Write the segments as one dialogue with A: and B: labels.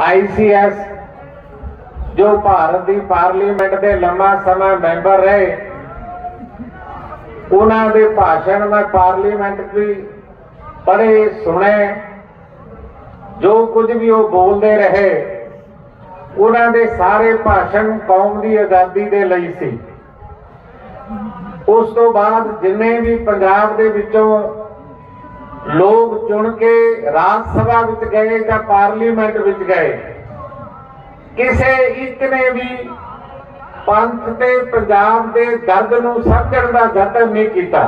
A: ICS ਜੋ ਭਾਰਤ ਦੀ parliament ਦੇ ਲੰਮਾ ਸਮਾਂ ਮੈਂਬਰ ਰਹੇ। ਉਹਨਾਂ ਦੇ ਭਾਸ਼ਣ ਮੈਂ ਪਾਰਲੀਮੈਂਟ ਵੀ ਪੜ੍ਹੇ, ਸੁਣੇ। ਜੋ ਕੁਝ ਵੀ ਉਹ ਬੋਲਦੇ ਰਹੇ, ਉਹਨਾਂ ਦੇ ਸਾਰੇ ਭਾਸ਼ਣ ਕੌਮ ਦੀ ਆਜ਼ਾਦੀ ਦੇ ਲਈ ਸੀ। ਉਸ ਤੋਂ ਬਾਅਦ ਜਿੰਨੇ ਵੀ ਪੰਜਾਬ ਦੇ ਵਿੱਚੋਂ ਲੋਕ ਚੁਣ ਕੇ ਰਾਜ ਸਭਾ ਵਿੱਚ ਗਏ ਜਾਂ ਪਾਰਲੀਮੈਂਟ ਵਿੱਚ ਗਏ, ਕਿਸੇ ਇੱਕ ਨੇ ਵੀ ਪੰਥ ਤੇ ਪੰਜਾਬ ਦੇ ਦਰਦ ਨੂੰ ਸਮਝਣ ਦਾ ਯਤਨ ਨਹੀਂ ਕੀਤਾ।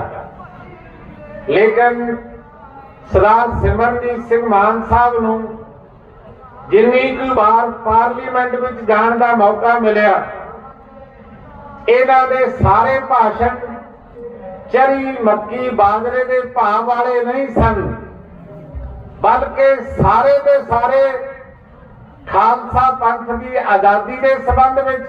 A: ਲੇਕਿਨ ਸਰਦਾਰ ਸਿਮਰਨਜੀਤ ਸਿੰਘ ਮਾਨ ਸਾਹਿਬ ਨੂੰ ਜਿੰਨੀ ਕੁ ਵਾਰ ਪਾਰਲੀਮੈਂਟ ਵਿੱਚ ਜਾਣ ਦਾ ਮੌਕਾ ਮਿਲਿਆ, ਇਹਨਾਂ ਦੇ ਸਾਰੇ ਭਾਸ਼ਣ ਚਰੀ ਮੱਕੀ ਬਾਜਰੇ ਦੇ ਭਾਅ ਵਾਲੇ ਨਹੀਂ ਸਨ। ਬਲਕਿ ਸਾਰੇ ਦੇ ਸਾਰੇ ਖਾਲਸਾ ਪੰਥ ਦੀ ਆਜ਼ਾਦੀ ਦੇ ਸੰਬੰਧ ਵਿੱਚ।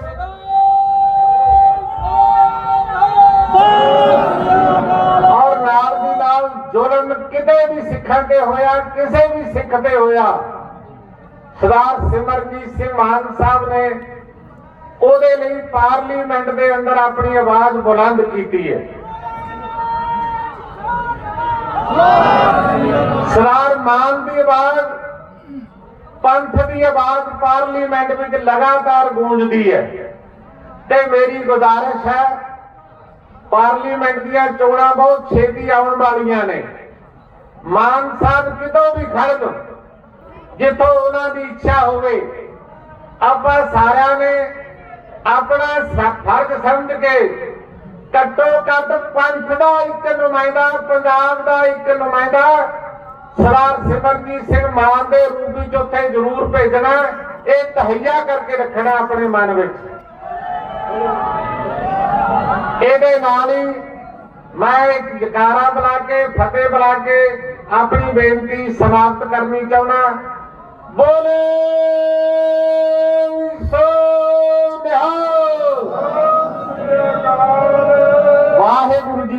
A: ਔਰ ਨਾਲ ਦੀ ਨਾਲ ਜ਼ੁਲਮ ਕਿਤੇ ਵੀ ਸਿੱਖਾਂ ਤੇ ਹੋਇਆ, ਕਿਸੇ ਵੀ ਸਿੱਖ ਤੇ ਹੋਇਆ, ਸਰਦਾਰ ਸਿਮਰਜੀਤ ਸਿੰਘ ਮਾਨ ਸਾਹਿਬ ਨੇ ਉਹਦੇ ਲਈ ਪਾਰਲੀਮੈਂਟ ਦੇ ਅੰਦਰ ਆਪਣੀ ਆਵਾਜ਼ ਬੁਲੰਦ ਕੀਤੀ ਹੈ। ਸਰਦਾਰ ਮਾਨ ਦੀ ਆਵਾਜ਼, ਪੰਥ ਦੀ ਆਵਾਜ਼ ਪਾਰਲੀਮੈਂਟ ਵਿੱਚ ਲਗਾਤਾਰ ਗੂੰਜਦੀ ਹੈ। ਤੇ ਮੇਰੀ ਗੁਜ਼ਾਰਿਸ਼ ਹੈ, ਪਾਰਲੀਮੈਂਟ ਦੀਆਂ ਚੋਣਾਂ ਬਹੁਤ ਛੇਤੀ ਆਉਣ ਵਾਲੀਆਂ ਨੇ। ਮਾਨ ਸਾਹਿਬ ਕਿਤੋਂ ਵੀ ਖੜਨ ਜਿੱਥੋਂ ਉਹਨਾਂ ਦੀ ਇੱਛਾ ਹੋਵੇ। ਆਪਾਂ ਸਾਰਿਆਂ ਨੇ ਆਪਣਾ ਫਰਜ਼ ਸਮਝ ਕੇ ਘੱਟੋ ਘੱਟ ਪੰਥ ਦਾ ਇੱਕ ਨੁਮਾਇੰਦਾ, ਪੰਜਾਬ ਦਾ ਇੱਕ ਨੁਮਾਇੰਦਾ। ਸਰਦਾਰ ਸਿਮਰਜੀਤ ਸਿੰਘ ਮਾਨ ਦੇ ਰੂਪ ਵਿੱਚ ਉੱਥੇ ਜ਼ਰੂਰ ਭੇਜਣਾ ਇਹ ਤਹਈਆ ਕਰਕੇ ਰੱਖਣਾ ਆਪਣੇ ਮਨ ਵਿੱਚ। ਇਹਦੇ ਨਾਲ ਹੀ ਮੈਂ ਇੱਕ ਜਕਾਰਾ ਬੁਲਾ ਕੇ, ਫਤਿਹ ਬੁਲਾ ਕੇ ਆਪਣੀ ਬੇਨਤੀ ਸਮਾਪਤ ਕਰਨੀ ਚਾਹੁੰਦਾ। ਬੋਲੇ!